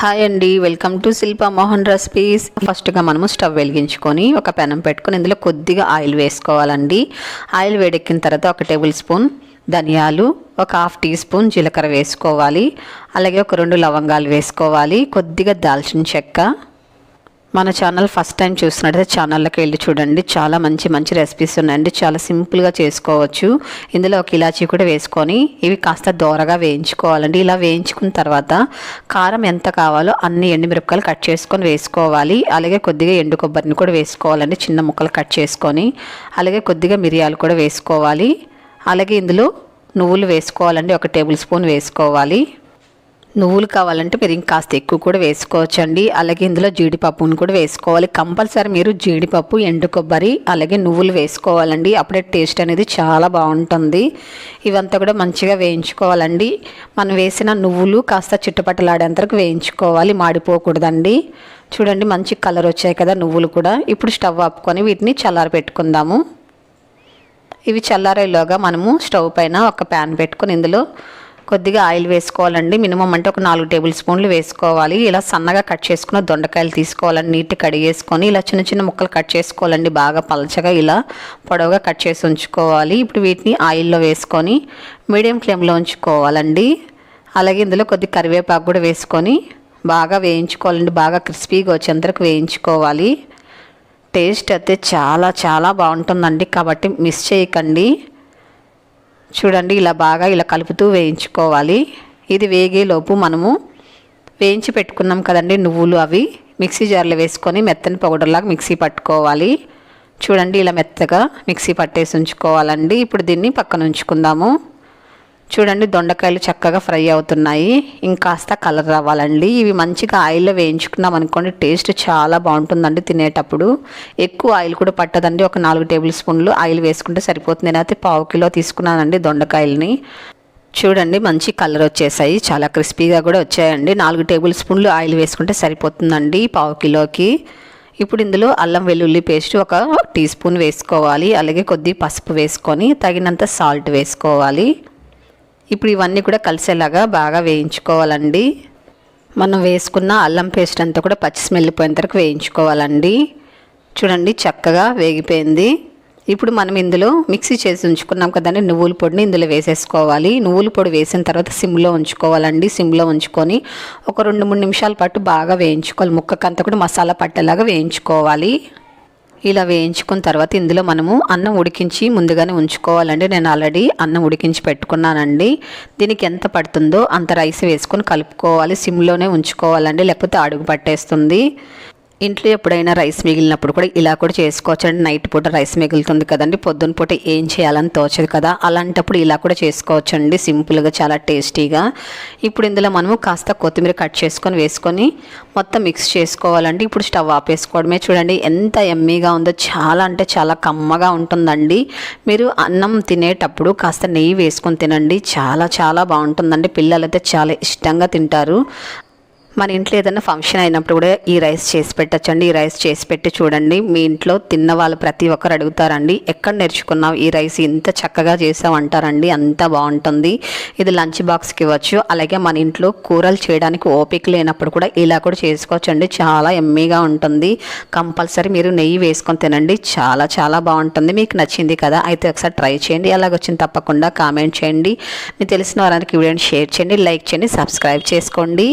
Hi అండి welcome to Shilpa Mohan recipes ఫస్ట్గా మనము స్టవ్ వెలిగించుకొని ఒక పెనం పెట్టుకొని ఇందులో కొద్దిగా ఆయిల్ వేసుకోవాలండి. ఆయిల్ వేడెక్కిన తర్వాత ఒక టేబుల్ స్పూన్ ధనియాలు ఒక హాఫ్ టీ స్పూన్ జీలకర్ర వేసుకోవాలి. అలాగే ఒక రెండు లవంగాలు వేసుకోవాలి. కొద్దిగా దాల్చిన చెక్క మన ఛానల్ ఫస్ట్ టైం చూసినట్టయితే ఛానల్లోకి వెళ్ళి చూడండి. చాలా మంచి మంచి రెసిపీస్ ఉన్నాయండి. చాలా సింపుల్గా చేసుకోవచ్చు. ఇందులో ఒక ఇలాచీ కూడా వేసుకొని ఇవి కాస్త దోరగా వేయించుకోవాలండి. ఇలా వేయించుకున్న తర్వాత కారం ఎంత కావాలో అన్ని ఎండుమిరపకాయలు కట్ చేసుకొని వేసుకోవాలి. అలాగే కొద్దిగా ఎండు కొబ్బరిని కూడా వేసుకోవాలండి. చిన్న ముక్కలు కట్ చేసుకొని అలాగే కొద్దిగా మిరియాలు కూడా వేసుకోవాలి. అలాగే ఇందులో నువ్వులు వేసుకోవాలండి. ఒక టేబుల్ స్పూన్ వేసుకోవాలి. నువ్వులు కావాలంటే మీరు ఇంకాస్త ఎక్కువ కూడా వేసుకోవచ్చండి. అలాగే ఇందులో జీడిపప్పును కూడా వేసుకోవాలి. కంపల్సరీ మీరు జీడిపప్పు ఎండు కొబ్బరి అలాగే నువ్వులు వేసుకోవాలండి. అప్పుడే టేస్ట్ అనేది చాలా బాగుంటుంది. ఇవంతా కూడా మంచిగా వేయించుకోవాలండి. మనం వేసిన నువ్వులు కాస్త చుట్టుపట్టలాడేంతరకు వేయించుకోవాలి. మాడిపోకూడదండి. చూడండి మంచి కలర్ వచ్చాయి కదా నువ్వులు కూడా. ఇప్పుడు స్టవ్ ఆపుకొని వీటిని చల్లారి పెట్టుకుందాము. ఇవి చల్లారేలోగా మనము స్టవ్ పైన ఒక ప్యాన్ పెట్టుకొని ఇందులో కొద్దిగా ఆయిల్ వేసుకోవాలండి. మినిమం అంటే ఒక నాలుగు టేబుల్ స్పూన్లు వేసుకోవాలి. ఇలా సన్నగా కట్ చేసుకున్న దొండకాయలు తీసుకోవాలండి. నీట్ కడిగేసుకొని ఇలా చిన్న చిన్న ముక్కలు కట్ చేసుకోవాలండి. బాగా పలచగా ఇలా పొడవుగా కట్ చేసి ఉంచుకోవాలి. ఇప్పుడు వీటిని ఆయిల్లో వేసుకొని మీడియం ఫ్లేమ్లో ఉంచుకోవాలండి. అలాగే ఇందులో కొద్ది కరివేపాకు కూడా వేసుకొని బాగా వేయించుకోవాలండి. బాగా క్రిస్పీగా వచ్చేంతరకు వేయించుకోవాలి. టేస్ట్ అయితే చాలా చాలా బాగుంటుందండి. కాబట్టి మిస్ చేయకండి. చూడండి ఇలా బాగా ఇలా కలుపుతూ వేయించుకోవాలి. ఇది వేగేలోపు మనము వేయించి పెట్టుకున్నాం కదండి నువ్వులు అవి. మిక్సీ జార్లో వేసుకొని మెత్తని పౌడర్లాగా మిక్సీ పట్టుకోవాలి. చూడండి ఇలా మెత్తగా మిక్సీ పట్టేసి ఉంచుకోవాలండి. ఇప్పుడు దీన్ని పక్కన ఉంచుకుందాము. చూడండి దొండకాయలు చక్కగా ఫ్రై అవుతున్నాయి. ఇంకాస్త కలర్ రావాలండి. ఇవి మంచిగా ఆయిల్లో వేయించుకున్నాం అనుకోండి టేస్ట్ చాలా బాగుంటుందండి తినేటప్పుడు. ఎక్కువ ఆయిల్ కూడా పట్టదండి. ఒక నాలుగు టేబుల్ స్పూన్లు ఆయిల్ వేసుకుంటే సరిపోతుంది. నేనైతే పావు కిలో తీసుకున్నానండి దొండకాయలని. చూడండి మంచి కలర్ వచ్చేసాయి. చాలా క్రిస్పీగా కూడా వచ్చాయండి. నాలుగు టేబుల్ స్పూన్లు ఆయిల్ వేసుకుంటే సరిపోతుందండి పావు కిలోకి. ఇప్పుడు ఇందులో అల్లం వెల్లుల్లి పేస్ట్ ఒక టీ స్పూన్ వేసుకోవాలి. అలాగే కొద్ది పసుపు వేసుకొని తగినంత సాల్ట్ వేసుకోవాలి. ఇప్పుడు ఇవన్నీ కూడా కలిసేలాగా బాగా వేయించుకోవాలండి. మనం వేసుకున్న అల్లం పేస్ట్ అంతా కూడా పచ్చి స్మెల్ పోయేంత వరకు వేయించుకోవాలండి. చూడండి చక్కగా వేగిపోయింది. ఇప్పుడు మనం ఇందులో మిక్సీ చేసి ఉంచుకున్నాం కదండి నువ్వుల పొడిని ఇందులో వేసేసుకోవాలి. నువ్వుల పొడి వేసిన తర్వాత సిమ్లో ఉంచుకోవాలండి. సిమ్లో ఉంచుకొని ఒక రెండు మూడు నిమిషాల పాటు బాగా వేయించుకోవాలి. ముక్కకంతా కూడా మసాలా పట్టేలాగా వేయించుకోవాలి. ఇలా వేయించుకున్న తర్వాత ఇందులో మనము అన్నం ఉడికించి ముందుగానే ఉంచుకోవాలండి. నేను ఆల్రెడీ అన్నం ఉడికించి పెట్టుకున్నానండి. దీనికి ఎంత పడుతుందో అంత రైస్ వేసుకొని కలుపుకోవాలి. సిమ్లోనే ఉంచుకోవాలండి. లేకపోతే అడుగు పట్టేస్తుంది. ఇంట్లో ఎప్పుడైనా రైస్ మిగిలినప్పుడు కూడా ఇలా కూడా చేసుకోవచ్చు అండి నైట్ పూట రైస్ మిగులుతుంది కదండి. పొద్దున్న పూట ఏం చేయాలని తోచదు కదా. అలాంటప్పుడు ఇలా కూడా చేసుకోవచ్చు అండి సింపుల్గా చాలా టేస్టీగా. ఇప్పుడు ఇందులో మనము కాస్త కొత్తిమీర కట్ చేసుకొని వేసుకొని మొత్తం మిక్స్ చేసుకోవాలండి. ఇప్పుడు స్టవ్ ఆపేసుకోవడమే. చూడండి ఎంత ఎమ్మీగా ఉందో చాలా అంటే చాలా కమ్మగా ఉంటుందండి. మీరు అన్నం తినేటప్పుడు కాస్త నెయ్యి వేసుకొని తినండి. చాలా చాలా బాగుంటుందండి. పిల్లలైతే చాలా ఇష్టంగా తింటారు. మన ఇంట్లో ఏదైనా ఫంక్షన్ అయినప్పుడు కూడా ఈ రైస్ చేసి పెట్టచ్చండి. ఈ రైస్ చేసి పెట్టి చూడండి. మీ ఇంట్లో తిన్న వాళ్ళు ప్రతి ఒక్కరు అడుగుతారండి. ఎక్కడ నేర్చుకున్నావు? ఈ రైస్ ఇంత చక్కగా చేసావు అంటారండి. అంత బాగుంటుంది. ఇది లంచ్ బాక్స్కి ఇవ్వచ్చు. అలాగే మన ఇంట్లో కూరలు చేయడానికి ఓపిక లేనప్పుడు కూడా ఇలా కూడా చేసుకోవచ్చండి. చాలా ఎమ్మీగా ఉంటుంది. కంపల్సరీ మీరు నెయ్యి వేసుకొని తినండి. చాలా చాలా బాగుంటుంది. మీకు నచ్చింది కదా? అయితే ఒకసారి ట్రై చేయండి. అలాగొచ్చింది తప్పకుండా కామెంట్ చేయండి. మీకు తెలిసిన వారానికి వీడియోని షేర్ చేయండి. లైక్ చేయండి. సబ్స్క్రైబ్ చేసుకోండి.